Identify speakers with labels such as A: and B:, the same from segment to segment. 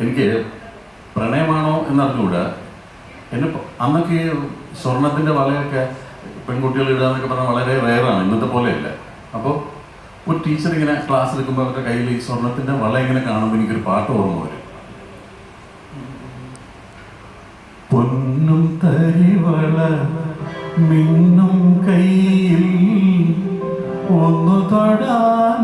A: എനിക്ക് പ്രണയമാണോ എന്നറിഞ്ഞുകൂടാ എന്നെ അന്നൊക്കെ ഈ സ്വർണത്തിന്റെ വളയൊക്കെ പെൺകുട്ടികൾ ഇടുക എന്നൊക്കെ പറഞ്ഞാൽ വളരെ റയറാണ് ഇന്നത്തെ പോലെയല്ല. അപ്പോൾ ഒരു ടീച്ചർ ഇങ്ങനെ ക്ലാസ് എടുക്കുമ്പോൾ അവരുടെ കയ്യിൽ ഈ സ്വർണത്തിന്റെ വള ഇങ്ങനെ കാണുമ്പോൾ എനിക്കൊരു പാട്ട് ഓർമ്മ വരും. പൊന്നും തരിവള മിന്നും കയ്യിൽ ഒന്നു തൊടാനൊരു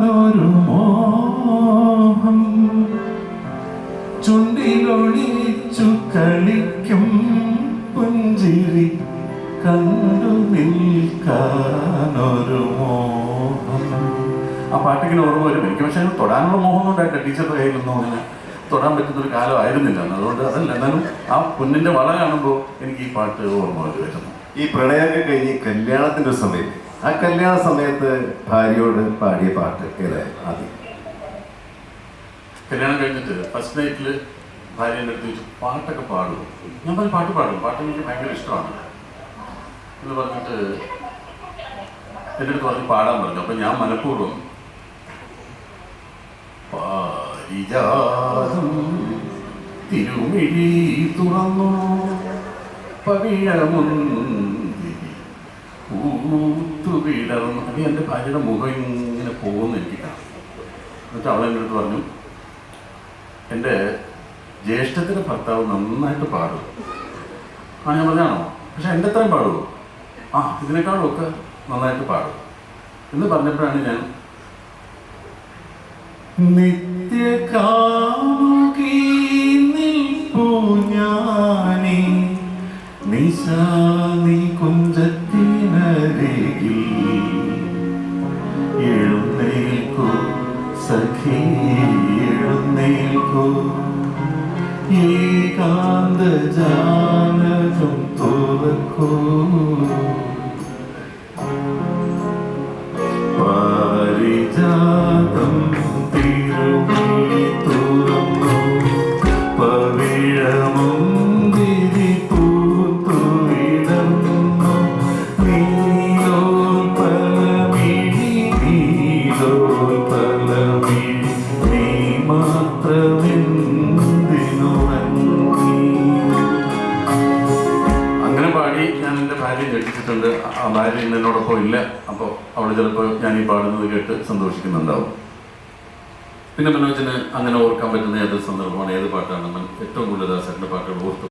A: കളിക്കും പുഞ്ചിരി കണ്ടു നിൽക്കാനൊരു മോഹം. ആ പാട്ടിങ്ങനെ ഓർമ്മ വരും. എനിക്ക് പക്ഷേ തൊടാനുള്ള മോഹം ഉണ്ടായിട്ട് ടീച്ചറുടെ കയ്യിലൊന്നും അങ്ങനെ തൊടാൻ പറ്റുന്ന ഒരു കാലമായിരുന്നില്ല. അതുകൊണ്ട് അതല്ല എന്നാലും ആ പൊന്നിന്റെ വള കാണുമ്പോൾ എനിക്ക് ഈ പാട്ട് ഓർമ്മ വരുമായിരുന്നു.
B: ഈ പ്രണയമൊക്കെ കഴിഞ്ഞ് കല്യാണത്തിന്റെ ഒരു സമയത്ത് ആ കല്യാണ സമയത്ത് ഭാര്യയോട് പാടിയ പാട്ട് ഏതായിരുന്നു ആദ്യം?
A: കല്യാണം കഴിഞ്ഞിട്ട് ഫസ്റ്റ് നൈറ്റിൽ ഭാര്യ എന്റെ അടുത്ത് ചോദിച്ചു പാട്ടൊക്കെ പാടും ഞാൻ പറഞ്ഞു പാട്ട് പാടും. പാട്ട് എനിക്ക് ഭയങ്കര ഇഷ്ടമാണ്. എന്ന് പറഞ്ഞിട്ട് എന്റെ അടുത്ത് പറഞ്ഞ് പാടാൻ പറഞ്ഞു. അപ്പം ഞാൻ മനഃപൂർവം പാരിജാതം തിരുമിഴി തുറന്നു പവിഴമുന്തിരി എന്റെ ഭാര്യയുടെ മുഖം ഇങ്ങനെ പോകുന്നു എനിക്ക് കാണാം. എന്നിട്ട് അവൾ എന്റെ അടുത്ത് പറഞ്ഞു എന്റെ ജ്യേഷ്ഠത്തിന്റെ ഭർത്താവ് നന്നായിട്ട് പാടും. ആ ഞാൻ പറഞ്ഞാണോ പക്ഷെ എന്റെ അത്രയും പാടുമോ ആ ഇതിനേക്കാളും ഒക്കെ നന്നായിട്ട് പാടും. എന്ന് പറഞ്ഞപ്പോഴാണ് ഞാൻ നിത്യകാമുകി നിൽപ്പു ഞാനീ നിശാനി ഏകാന്ത ജാലകം തുറക്കൂ. പാരിജാതം തിരുമിഴി തുറന്നു. പവിഴമുന്തിരി പൂത്തുവിടന്നു. നീലോൽപലമിഴി നീലോൽപലമിഴി നീ ആ ഭാര്യ ഇന്ന് എന്നോടൊപ്പം ഇല്ല. അപ്പോൾ അവൾ ചിലപ്പോൾ ഞാൻ ഈ പാടുന്നത് കേട്ട് സന്തോഷിക്കുന്നുണ്ടാവും. പിന്നെ മനോജിന് അങ്ങനെ ഓർക്കാൻ പറ്റുന്ന ഏത് സന്ദർഭമാണ്? ഏത് പാട്ടാണ്? ഏറ്റവും കൂടുതൽ ദാസന്റെ പാട്ടുകൾ ഓർത്ത്